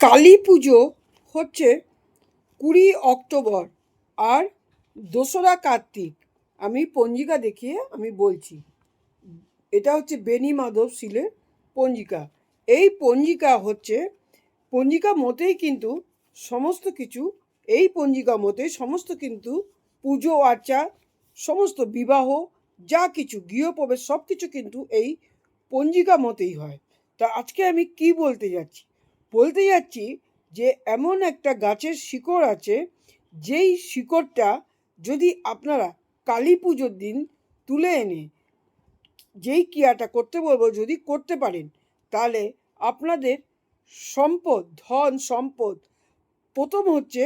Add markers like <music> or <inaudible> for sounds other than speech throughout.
কালী পুজো হচ্ছে কুড়ি অক্টোবর আর দোসরা কার্তিক। আমি পঞ্জিকা দেখিয়ে আমি বলছি। এটা হচ্ছে বেনি মাধব শিলের পঞ্জিকা। এই পঞ্জিকা হচ্ছে, পঞ্জিকা মতেই কিন্তু সমস্ত কিছু, এই পঞ্জিকা মতে সমস্ত কিন্তু পুজো, আর্চা, সমস্ত বিবাহ, যা কিছু, গৃহপ্রবেশ সব কিছু কিন্তু এই পঞ্জিকা মতেই হয়। তা আজকে আমি কি বলতে যাচ্ছি? বলতে যাচ্ছি যে এমন একটা গাছের শিকড় আছে, যেই শিকড়টা যদি আপনারা কালী পুজোর দিন তুলে এনে যেই ক্রিয়াটা করতে বলব, যদি করতে পারেন, তাহলে আপনাদের সম্পদ, ধন সম্পদ, প্রথম হচ্ছে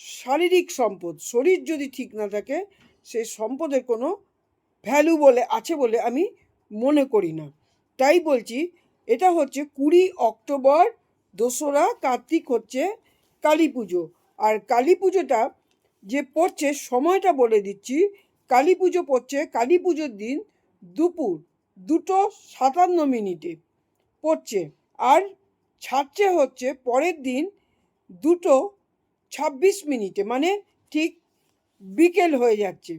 শারীরিক সম্পদ, শরীর যদি ঠিক না থাকে সেই সম্পদের কোনো ভ্যালু বলে, আছে বলে আমি মনে করি না। তাই বলছি, এটা হচ্ছে কুড়ি অক্টোবর দোসরা, কার্তিক হচ্ছে কালী পুজো। আর কালী পুজোটা যে পড়ছে, সময়টা বলে দিচ্ছি, কালী পুজো পড়ছে, কালী পুজোর দিন দুপুর দুটো সাতান্ন মিনিটে পড়ছে। আর ছাড়ছে হচ্ছে পরের দিন দুটো ছাব্বিশ মিনিটে মানে ঠিক বিকেল হয়ে যাচ্ছে।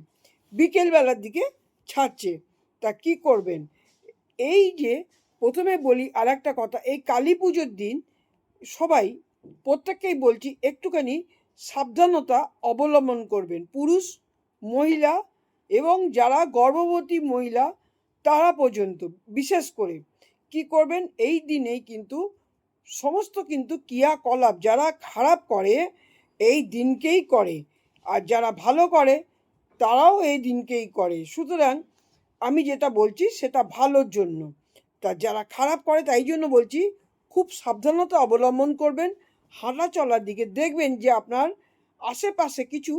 বিকেলবেলার দিকে ছাড়ছে। তা কি করবেন? এই যে প্রথমে বলি আর একটা কথা, এই কালী পুজোর দিন সবাই প্রত্যেককেই বলছি, একটুখানি সাবধানতা অবলম্বন করবেন। পুরুষ, মহিলা এবং যারা গর্ভবতী মহিলা, তারা পর্যন্ত, বিশেষ করে। কি করবেন? এই দিনেই কিন্তু সমস্ত কিন্তু ক্রিয়াকলাপ, যারা খারাপ করে, এই দিনকেই করে। আর যারা ভালো করে, তারাও এই দিনকেই করে। সুতরাং আমি যেটা বলছি, সেটা ভালোর জন্য। তা যারা খারাপ করে, তাই জন্য বলছি খুব সাবধানতা অবলম্বন করবেন, হাঁটা চলার দিকে দেখবেন যে আপনার আশেপাশে কিছু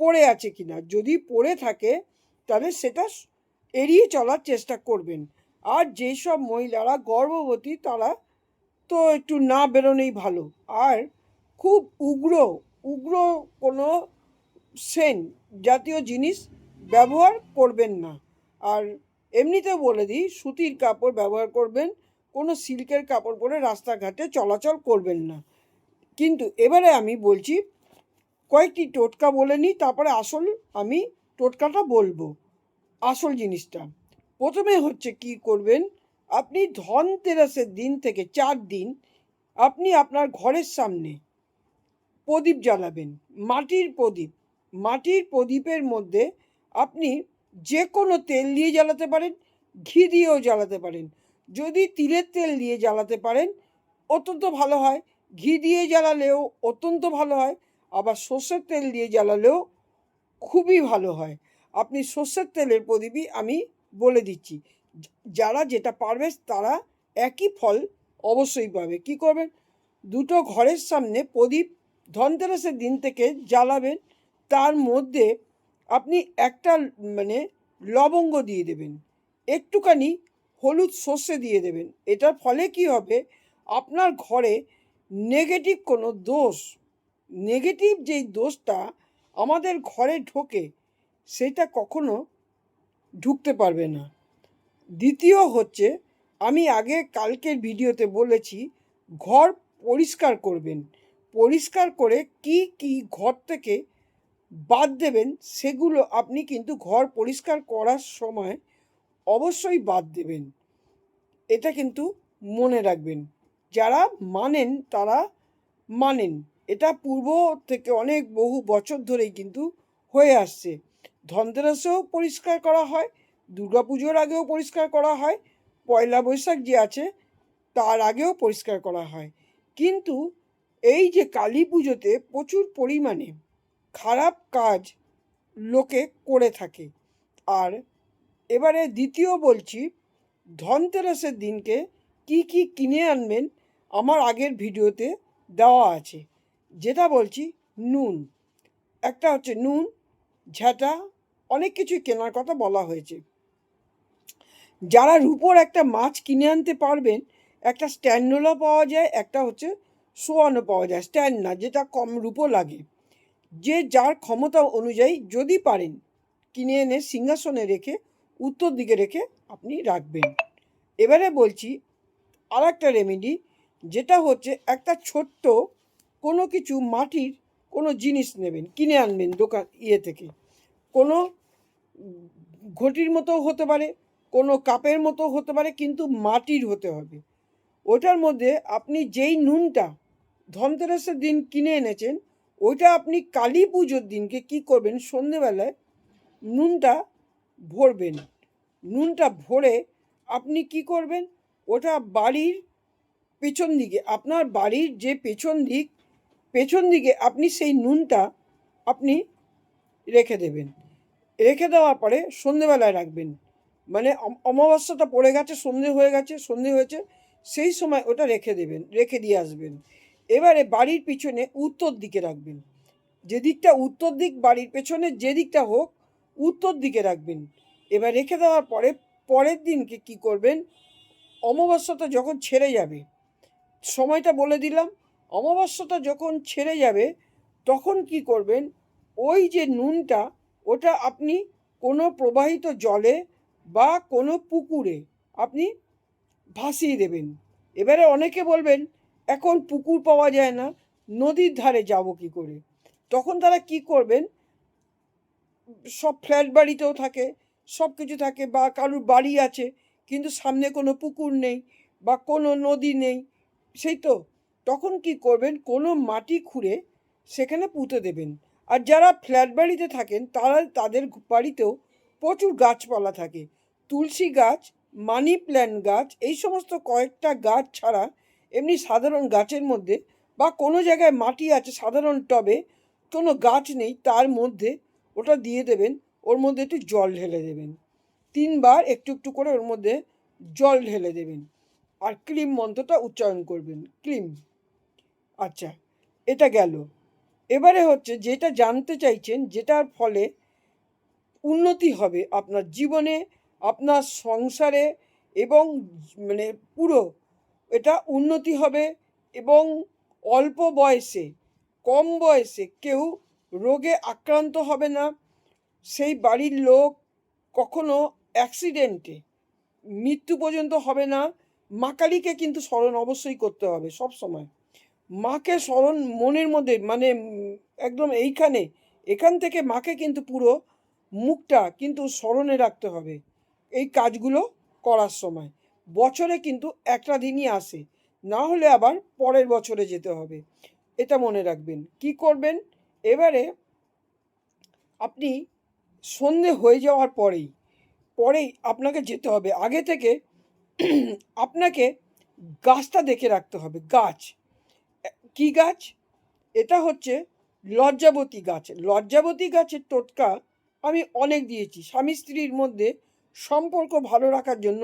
পড়ে আছে কিনা। যদি পড়ে থাকে, তাহলে সেটা এড়িয়ে চলার চেষ্টা করবেন। আর যেসব মহিলারা গর্ভবতী, তারা তো একটু না বেরোনোই ভালো। আর খুব উগ্র উগ্র কোনো সেন জাতীয় জিনিস ব্যবহার করবেন না। আর এমনিতে বলে দিই, সুতির কাপড় ব্যবহার করবেন কোনো সিল্কের কাপড় পরে রাস্তাঘাটে চলাচল করবেন না। কিন্তু এবারে আমি বলছি, কয়েকটি টোটকা বলে নিই, তারপরে আসল আমি টোটকাটা বলব, আসল জিনিসটা। প্রথমে হচ্ছে কি করবেন, আপনি ধনতেরাসের দিন থেকে চার দিন আপনি আপনার ঘরের সামনে প্রদীপ জ্বালাবেন, মাটির প্রদীপ। মাটির প্রদীপের মধ্যে আপনি যে কোনো তেল দিয়ে জ্বালাতে পারেন, ঘি দিয়েও জ্বালাতে পারেন। যদি তিলের তেল দিয়ে জ্বালাতে পারেন, অত্যন্ত ভালো হয়। ঘি দিয়ে জ্বালালেও অত্যন্ত ভালো হয়, আবার সর্ষের তেল দিয়ে জ্বালালেও খুবই ভালো হয়। আপনি সর্ষের তেলের প্রদীপই আমি বলে দিচ্ছি। যারা যেটা পারবে তারা একই ফল অবশ্যই পাবে। কি করবেন? দুটো ঘরের সামনে প্রদীপ ধনতেরাসের দিন থেকে জ্বালাবেন, তার মধ্যে আপনি একটা মানে লবঙ্গ দিয়ে দেবেন। একটুখানি হলুদ সর্ষে দিয়ে দেবেন। এটার ফলে কি হবে? আপনার ঘরে নেগেটিভ কোনো দোষ নেগেটিভ যেই দোষটা আমাদের ঘরে ঢোকে, সেটা কখনো ঢুকতে পারবে না। দ্বিতীয় হচ্ছে, আমি আগে কালকের ভিডিওতে বলেছি, ঘর পরিষ্কার করবেন। পরিষ্কার করে কি কি ঘর থেকে বাদ দেবেন, সেগুলো আপনি কিন্তু ঘর পরিষ্কার করার সময় অবশ্যই বাদ দেবেন। এটা কিন্তু মনে রাখবেন। যারা মানেন, তারা মানেন। এটা পূর্ব থেকে অনেক বহু বছর ধরেই কিন্তু হয়ে আসছে। ধনতেরাসেও পরিষ্কার করা হয়, দুর্গাপুজোর আগেও পরিষ্কার করা হয়, পয়লা বৈশাখ যে আছে, তার আগেও পরিষ্কার করা হয়। কিন্তু এই যে কালী পুজোতে প্রচুর পরিমাণে খারাপ কাজ লোকে করে থাকে। আর এবারে দ্বিতীয় বলছি, ধনতেরাসের দিনকে কি কি কিনে আনবেন আমার আগের ভিডিওতে দেওয়া আছে। যেটা বলছি, নুন। একটা হচ্ছে নুন, ঝাঁটা, অনেক কিছুই কেনার কথা বলা হয়েছে। যারা রূপোর একটা মাছ কিনে আনতে পারবেন, একটা স্ট্যান্ডোলা পাওয়া যায়, একটা হচ্ছে সোয়ানো পাওয়া যায়। স্ট্যান্ড না, যেটা কম রূপো লাগে। যে যার ক্ষমতা অনুযায়ী যদি পারেন, কিনে এনে সিংহাসনে রেখে উত্তর দিকে রেখে আপনি রাখবেন। এবারে বলছি আর একটা রেমেডি যেটা হচ্ছে একটা ছোট্ট কোনো কিছু মাটির কোনো জিনিস নেবেন, কিনে আনবেন দোকান ইয়ে থেকে। কোনো ঘটির মতো হতে পারে, কোনো কাপের মতো হতে পারে, কিন্তু মাটির হতে হবে। ওটার মধ্যে আপনি যেই নুনটা ধনতেরাসের দিন কিনে এনেছেন, ওইটা আপনি কালী পুজোর দিনকে কি করবেন? সন্ধেবেলায় নুনটা ভরবেন। নুনটা ভরে আপনি কি করবেন? ওটা বাড়ির পেছন দিকে, আপনার বাড়ির যে পেছন দিক, পেছন দিকে আপনি সেই নুনটা আপনি রেখে দেবেন। রেখে দেওয়ার পরে সন্ধেবেলায় রাখবেন। মানে অম- অমাবস্যাটা পড়ে গেছে, সন্ধে হয়ে গেছে, সন্ধে হয়েছে, সেই সময় ওটা রেখে দেবেন, রেখে দিয়ে আসবেন। এবারে বাড়ির পিছনে উত্তর দিকে রাখবেন। যে দিকটা উত্তর দিক, বাড়ির পেছনে যে দিকটা হোক উত্তর দিকে রাখবেন। এবার রেখে দেওয়ার পরে পরের দিনকে কি করবেন? অমাবস্যাটা যখন ছেড়ে যাবে, সময়টা বলে দিলাম, অমাবস্যাটা যখন ছেড়ে যাবে, তখন কি করবেন? ওই যে নুনটা, ওটা আপনি কোনো প্রবাহিত জলে বা কোনো পুকুরে আপনি ভাসিয়ে দেবেন। এবারে অনেকে বলবেন, এখন পুকুর পাওয়া যায় না, নদীর ধারে যাব কি করে? তখন তারা কি করবেন? সব ফ্ল্যাট বাড়িতেও থাকে, সব কিছু থাকে বা কারুর বাড়ি আছে, কিন্তু সামনে কোনো পুকুর নেই বা কোনো নদী নেই, সেই তো। তখন কি করবেন? কোনো মাটি খুঁড়ে সেখানে পুঁতে দেবেন। আর যারা ফ্ল্যাট বাড়িতে থাকেন, তারা তাদের বাড়িতেও প্রচুর গাছপালা থাকে। তুলসী গাছ, মানি প্ল্যান্ট গাছ, এই সমস্ত কয়েকটা গাছ ছাড়া এমনি সাধারণ গাছের মধ্যে বা কোনো জায়গায় মাটি আছে, সাধারণ টবে, কোনো গাছ নেই, তার মধ্যে ওটা দিয়ে দেবেন, ওর মধ্যে একটু জল ঢেলে দেবেন। তিনবার একটু একটু করে ওর মধ্যে জল ঢেলে দেবেন। আর ক্লিম মন্ত্রটা উচ্চারণ করবেন ক্লিম আচ্ছা এটা গেল। এবারে হচ্ছে যেটা জানতে চাইছেন, যেটার ফলে উন্নতি হবে আপনার জীবনে, আপনার সংসারে এবং মানে পুরো, এটা উন্নতি হবে এবং অল্প বয়সে, কম বয়সে কেউ রোগে আক্রান্ত হবে না। সেই বাড়ির লোক কখনো অ্যাক্সিডেন্টে মৃত্যু পর্যন্ত হবে না। মা কালীকে কিন্তু স্মরণ অবশ্যই করতে হবে সব সময়। মাকে স্মরণ মনের মধ্যে মানে একদম এইখানে, এখান থেকে মাকে কিন্তু পুরো মুখটা কিন্তু স্মরণে রাখতে হবে এই কাজগুলো করার সময়। বছরে কিন্তু একটা দিনই আসে, না হলে আবার পরের বছরে যেতে হবে। এটা মনে রাখবেন। কি করবেন? এবারে আপনি সন্ধে হয়ে যাওয়ার পরেই পরেই আপনাকে যেতে হবে। আগে থেকে <clears throat> আপনাকে গাছটা দেখে রাখতে হবে, গাছ। কি গাছ? এটা হচ্ছে লজ্জাবতী গাছ। লজ্জাবতী গাছের টোটকা আমি অনেক দিয়েছি। স্বামী স্ত্রীর মধ্যে সম্পর্ক ভালো রাখার জন্য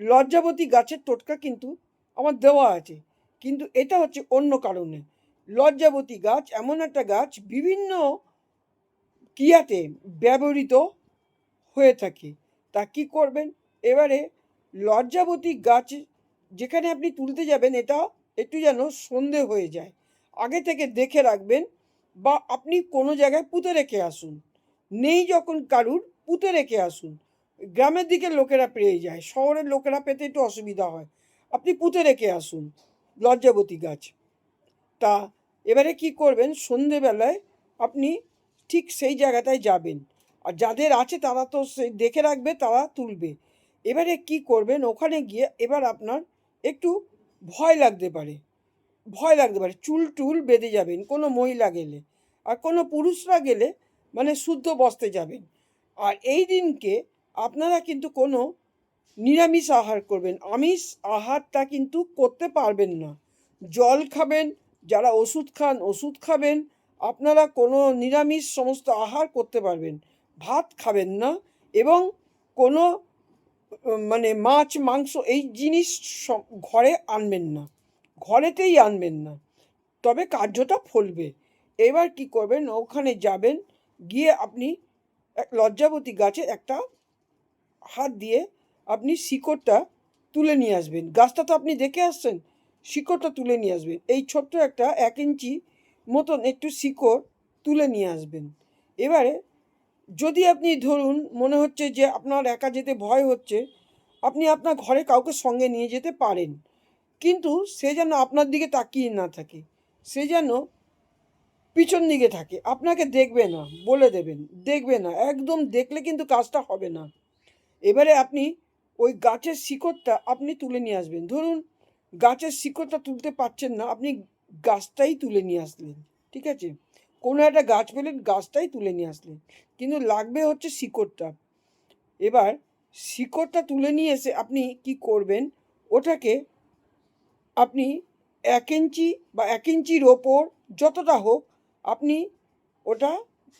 লজ্জাবতী গাছের টোটকা কিন্তু আমার দেওয়া আছে। কিন্তু এটা হচ্ছে অন্য কারণে। লজ্জাবতী গাছ, এমন একটা গাছ বিভিন্ন ক্রিয়াতে ব্যবহৃত হয়ে থাকে। তা কি করবেন? এবারে লজ্জাবতী গাছ যেখানে আপনি তুলতে যাবেন, এটা একটু যেন সন্ধে হয়ে যায়। আগে থেকে দেখে রাখবেন বা আপনি কোনো জায়গায় পুঁতে রেখে আসুন। নেই যখন কারুর, পুঁতে রেখে আসুন। গ্রামের দিকে লোকেরা পেয়ে যায়, শহরের লোকেরা পেতে একটু অসুবিধা হয়। আপনি পুঁতে রেখে আসুন লজ্জাবতী গাছ। তা এবারে কি করবেন? সন্ধেবেলায় আপনি ঠিক সেই জায়গাটায় যাবেন। আর যাদের আছে তারা তো সেই দেখে রাখবে, তারা তুলবে। এবারে কি করবেন? ওখানে গিয়ে এবার আপনার একটু ভয় লাগতে পারে। ভয় লাগতে পারে। চুল টুল বেঁধে যাবেন, কোনো মহিলা গেলে। আর কোনো পুরুষরা গেলে মানে শুদ্ধ বস্তে যাবেন। আর এই দিনকে আপনারা কিন্তু কোনো নিরামিষ আহার করবেন। আমিষ আহারটা কিন্তু করতে পারবেন না। জল খাবেন যারা ওষুধ খান, ওষুধ খাবেন, আপনারা কোনো নিরামিষ সমস্ত আহার করতে পারবেন। ভাত খাবেন না এবং কোনো মানে মাছ, মাংস এই জিনিস ঘরে আনবেন না। ঘরেতেই আনবেন না। তবে কার্যটা ফলবে। এবার কি করবেন? ওখানে যাবেন, গিয়ে আপনি এক লজ্জাবতী গাছে একটা হাত দিয়ে আপনি শিকড়টা তুলে নিয়ে আসবেন। গাছটা তো আপনি দেখে আসছেন। শিকড়টা তুলে নিয়ে আসবেন। এই ছোট্ট একটা এক ইঞ্চি মতন একটু শিকড় তুলে নিয়ে আসবেন। এবারে যদি আপনি ধরুন মনে হচ্ছে যে আপনার একা যেতে ভয় হচ্ছে, আপনি আপনার ঘরে কাউকে সঙ্গে নিয়ে যেতে পারেন। কিন্তু সে যেন আপনার দিকে তাকিয়ে না থাকে, সে যেন পিছন দিকে থাকে, আপনাকে দেখবে না, বলে দেবেন, দেখবে না, একদম দেখলে কিন্তু কাজটা হবে না। এবারে আপনি ওই গাছের শিকড়টা আপনি তুলে নিয়ে আসবেন। ধরুন গাছের শিকড়টা তুলতে পারছেন না, আপনি গাছটাই তুলে নিয়ে আসলেন, ঠিক আছে? কোনো একটা গাছ পেলেন গাছটাই তুলে নিয়ে আসলেন, কিন্তু লাগবে হচ্ছে শিকড়টা। এবার শিকড়টা তুলে নিয়ে এসে আপনি কি করবেন, ওটাকে আপনি এক ইঞ্চি বা এক ইঞ্চির ওপর যতটা হোক আপনি ওটা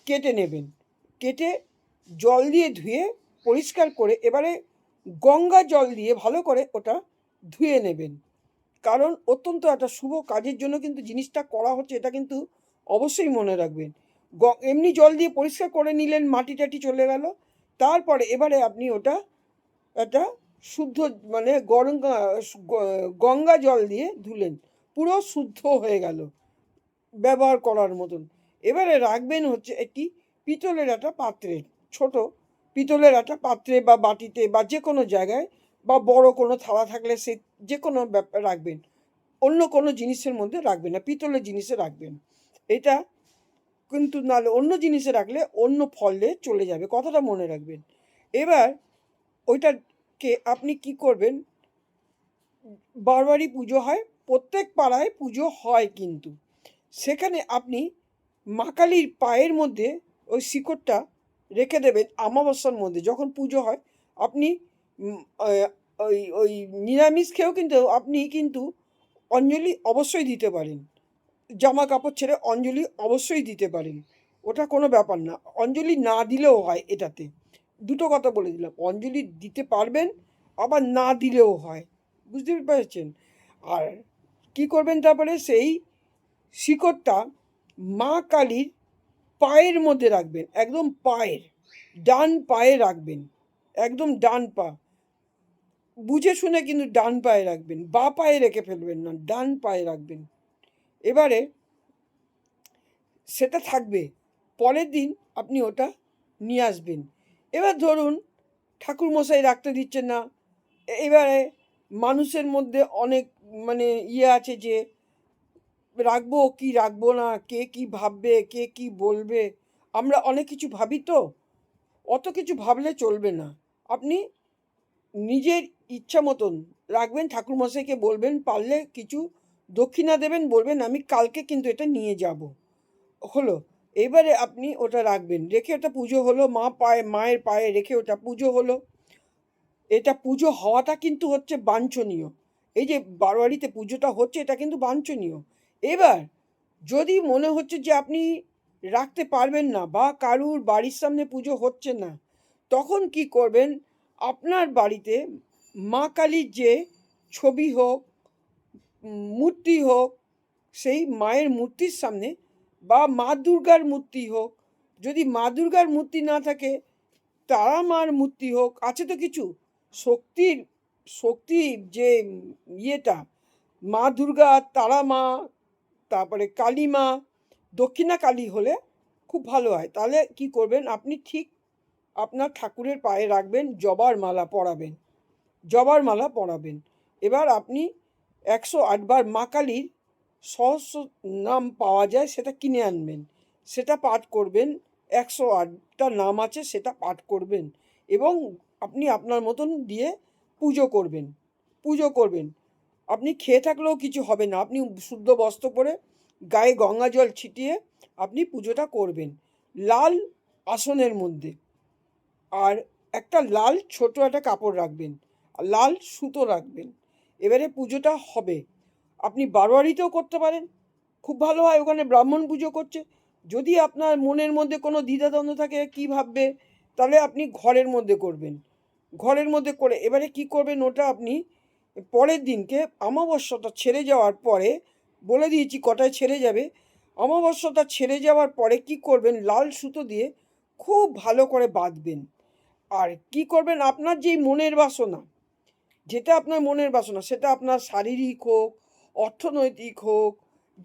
কেটে নেবেন, কেটে জল দিয়ে ধুয়ে পরিষ্কার করে এবারে গঙ্গা জল দিয়ে ভালো করে ওটা ধুয়ে নেবেন। কারণ অত্যন্ত একটা শুভ কাজের জন্য কিন্তু জিনিসটা করা হচ্ছে, এটা কিন্তু অবশ্যই মনে রাখবেন। এমনি জল দিয়ে পরিষ্কার করে নিলেন, মাটি টাটি চলে গেল, তারপরে এবারে আপনি ওটা একটা শুদ্ধ মানে গরম গঙ্গা জল দিয়ে ধুলেন, পুরো শুদ্ধ হয়ে গেল, ব্যবহার করার মতন। এবারে রাখবেন হচ্ছে একটি পিতলের একটা পাত্রে, ছোট পিতলের একটা পাত্রে বা বাটিতে বা যে কোনো জায়গায় বা বড় কোনো থালা থাকলে সে যে কোনো ব্যাপার রাখবেন। অন্য কোনো জিনিসের মধ্যে রাখবেন না, পিতলের জিনিসে রাখবেন। এটা কিন্তু নাহলে অন্য জিনিসে রাখলে অন্য ফলে চলে যাবে, কথাটা মনে রাখবেন। এবার ওইটাকে আপনি কি করবেন? বারবারই পুজো হয়, প্রত্যেক পাড়ায় পুজো হয় কিন্তু। সেখানে আপনি মা কালীর পায়ের মধ্যে ওই শিকড়টা রেখে দেবেন আমাবস্যার মধ্যে যখন পুজো হয়, আপনি ওই ওই নিরামিষ খেয়েও কিন্তু আপনি কিন্তু অঞ্জলি অবশ্যই দিতে পারেন। জামা কাপড় ছেড়ে অঞ্জলি অবশ্যই দিতে পারেন। ওটা কোনো ব্যাপার না। অঞ্জলি না দিলেও হয় এটাতে। দুটো কথা বলে দিলাম। অঞ্জলি দিতে পারবেন, আবার না দিলেও হয়। বুঝতে পেরেছেন? আর কি করবেন তারপরে সেই শিকড়টা মা কালীর পায়ের মধ্যে রাখবেন। একদম পায়ের, ডান পায়ে রাখবেন। একদম ডান পা। বুঝে শুনে কিন্তু ডান পায়ে রাখবেন, বা পায়ে রেখে ফেলবেন না, ডান পায়ে রাখবেন। এবারে সেটা থাকবে, পরের দিন আপনি ওটা নিয়ে আসবেন। এবার ধরুন, ঠাকুরমশাই রাখতে দিচ্ছেন না এবারে মানুষের মধ্যে অনেক মানে ইয়ে আছে যে, রাখব কি রাখব না, কে কি ভাববে, কে কি বলবে, আমরা অনেক কিছু ভাবি তো, অত কিছু ভাবলে চলবে না। আপনি নিজের ইচ্ছা মতন রাখবেন, ঠাকুরমশাইকে বলবেন, পারলে কিছু দক্ষিণা দেবেন, বলবেন, আমি কালকে কিন্তু এটা নিয়ে যাব। হলো। এবারে আপনি ওটা রাখবেন। রেখে ওটা পুজো হলো, মা পায়ে, মায়ের পায়ে রেখে ওটা পুজো হলো। এটা পুজো হওয়াটা কিন্তু হচ্ছে বাঞ্ছনীয়। এই যে বারোয়ারিতে পুজোটা হচ্ছে, এটা কিন্তু বাঞ্ছনীয়। এবার যদি মনে হচ্ছে যে আপনি রাখতে পারবেন না বা কারুর বাড়ির সামনে পুজো হচ্ছে না, তখন কি করবেন? আপনার বাড়িতে মা কালীর যে ছবি হোক মূর্তি হোক, সেই মায়ের মূর্তির সামনে বা মা দুর্গার মূর্তি হোক, যদি মা দুর্গার মূর্তি না থাকে, তারা মার মূর্তি হোক, আছে তো কিছু? শক্তির শক্তির যে ইয়েটা, মা দুর্গা, তারা মা, তারপরে কালী মা, দক্ষিণা কালী হলে খুব ভালো হয়। তাহলে কি করবেন? আপনি ঠিক আপনার ঠাকুরের পায়ে রাখবেন, জবার মালা পরাবেন, জবার মালা পরাবেন। এবার আপনি একশো আটবার মা কালীর সহস্র নাম পাওয়া যায়, সেটা কিনে আনবেন। সেটা পাঠ করবেন, একশো আটটা নাম আছে, সেটা পাঠ করবেন এবং আপনি আপনার মতন দিয়ে পুজো করবেন পুজো করবেন। আপনি খেয়ে থাকলেও কিছু হবে না, আপনি শুদ্ধ বস্ত্র পরে গায়ে গঙ্গা জল ছিটিয়ে আপনি পুজোটা করবেন, লাল আসনের মধ্যে। আর একটা লাল ছোট একটা কাপড় রাখবেন, লাল সুতো রাখবেন। এবারে পুজোটা হবে। আপনি বারোয়ারিতেও করতে পারেন, খুব ভালো হয়, ওখানে ব্রাহ্মণ পুজো করছে। যদি আপনার মনের মধ্যে কোনো দ্বিধাদ্বন্দ্ব থাকে, কী ভাববে, তাহলে আপনি ঘরের মধ্যে করবেন। ঘরের মধ্যে করে, এবারে কি করবেন ওটা আপনি পরের দিনকে, অমাবস্যাটা ছেড়ে যাওয়ার পরে বলে দিয়েছি কটায় ছেড়ে যাবে। অমাবস্যাটা ছেড়ে যাওয়ার পরে কি করবেন, লাল সুতো দিয়ে খুব ভালো করে বাঁধবেন। আর কি করবেন? আপনার যেই মনের বাসনা, যেটা আপনার মনের বাসনা, সেটা আপনার শারীরিক হোক, অর্থনৈতিক হোক,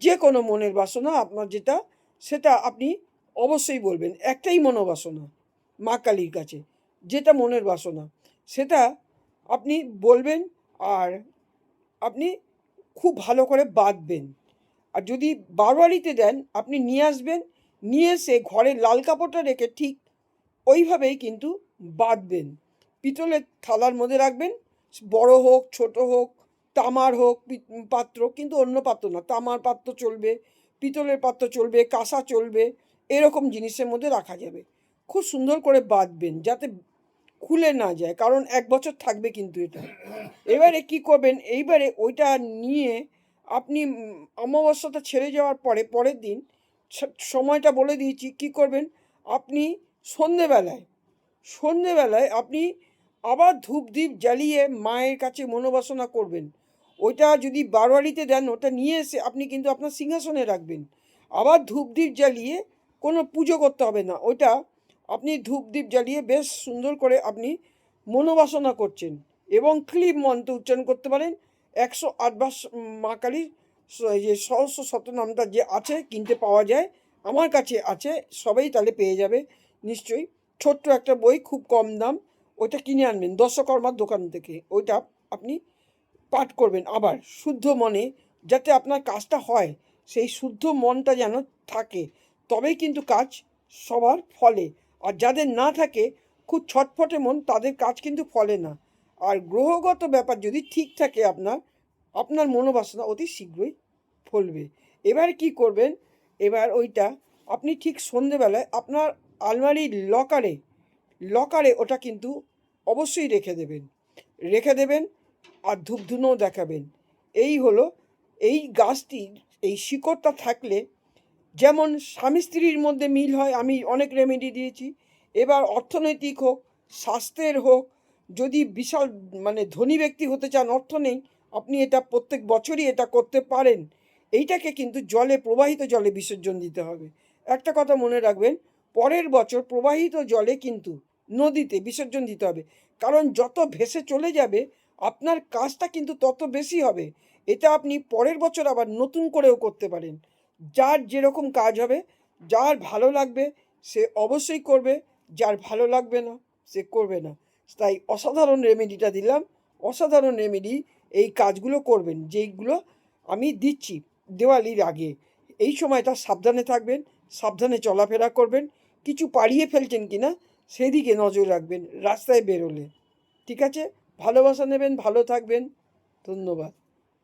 যে কোনো মনের বাসনা আপনার যেটা, সেটা আপনি অবশ্যই বলবেন। একটাই মনোবাসনা মা কালীর কাছে, যেটা মনের বাসনা, সেটা আপনি বলবেন আর আপনি খুব ভালো করে বাঁধবেন। আর যদি বারোয়ারিতে দেন, আপনি নিয়ে আসবেন, নিয়ে এসে ঘরে লাল কাপড়টা রেখে ঠিক ওইভাবেই কিন্তু বাঁধবেন পিতলের থালার মধ্যে রাখবেন, বড় হোক, ছোট হোক, তামার হোক পাত্র, কিন্তু অন্য পাত্র না, তামার পাত্র চলবে, পিতলের পাত্র চলবে, কাঁসা চলবে, এরকম জিনিসের মধ্যে রাখা যাবে। খুব সুন্দর করে বাঁধবেন যাতে খুলে না যায়, কারণ এক বছর থাকবে কিন্তু এটা। এবারে কি করবেন, এইবারে ওইটা নিয়ে আপনি অমাবস্যাটা ছেড়ে যাওয়ার পরে, পরের দিন সময়টা বলে দিয়েছি, কি করবেন, আপনি সন্ধেবেলায় সন্ধেবেলায় আপনি আবার ধূপ দ্বীপ জ্বালিয়ে মায়ের কাছে মনোবাসনা করবেন। ওইটা যদি বারোয়ারিতে দেন, ওটা নিয়ে এসে আপনি কিন্তু আপনার সিংহাসনে রাখবেন। আবার ধূপ দ্বীপ জ্বালিয়ে কোনো পুজো করতে হবে না। ওইটা আপনি ধূপ দ্বীপ জ্বালিয়ে বেশ সুন্দর করে আপনি মনোবাসনা করছেন এবং ক্লিপ মন্ত্র উচ্চারণ করতে পারেন। একশো আটবার মা কালীর যে সহস্র শতনামটা যে আছে, কিনতে পাওয়া যায়, আমার কাছে আছে, সবাই তাহলে পেয়ে যাবে, নিশ্চয়ই। ছোট্ট একটা বই, খুব কম দাম, ওইটা কিনে আনবেন, দশকর্মার দোকান থেকে। ওইটা আপনি পাঠ করবেন আবার, শুদ্ধ মনে, যাতে আপনার কাজটা হয়, সেই শুদ্ধ মনটা যেন থাকে। তবেই কিন্তু কাজ সবার ফলে। আর যাদের না থাকে, খুব ছটফটে মন, তাদের কাজ কিন্তু ফলে না। আর গ্রহগত ব্যাপার যদি ঠিক থাকে আপনার আপনার মনোবাসনা অতি শীঘ্রই ফলবে। এবার কি করবেন? এবার ওইটা আপনি ঠিক সন্ধেবেলায় আপনার আলমারির লকারে লকারে ওটা কিন্তু অবশ্যই রেখে দেবেন। রেখে দেবেন আর ধূপধুনোও দেখাবেন। এই হলো, এই গাছটির এই শিকড়টা থাকলে যেমন স্বামী স্ত্রীর মধ্যে মিল হয়, আমি অনেক রেমেডি দিয়েছি। এবার অর্থনৈতিক হোক, স্বাস্থ্যের হোক, যদি বিশাল মানে ধনী ব্যক্তি হতে চান, অর্থ নেই, আপনি এটা প্রত্যেক বছরই এটা করতে পারেন। এইটাকে কিন্তু জলে, প্রবাহিত জলে বিসর্জন দিতে হবে। একটা কথা মনে রাখবেন পরের বছর প্রবাহিত জলে কিন্তু নদীতে বিসর্জন দিতে হবে। কারণ যত ভেসে চলে যাবে, আপনার কাজটা কিন্তু তত বেশি হবে। এটা আপনি পরের বছর আবার নতুন করেও করতে পারেন। যার যেরকম কাজ হবে, যার ভালো লাগবে, সে অবশ্যই করবে। যার ভালো লাগবে না, সে করবে না। তাই অসাধারণ রেমেডিটা দিলাম। অসাধারণ রেমেডি এই কাজগুলো করবেন, যেইগুলো আমি দিচ্ছি দেওয়ালির আগে। এই সময়টা সাবধানে থাকবেন, সাবধানে চলাফেরা করবেন। কিছু পাড়িয়ে ফেলছেন কি না, সেদিকে নজর রাখবেন, রাস্তায় বেরোলে। ঠিক আছে? ভালোবাসা নেবেন, ভালো থাকবেন। ধন্যবাদ।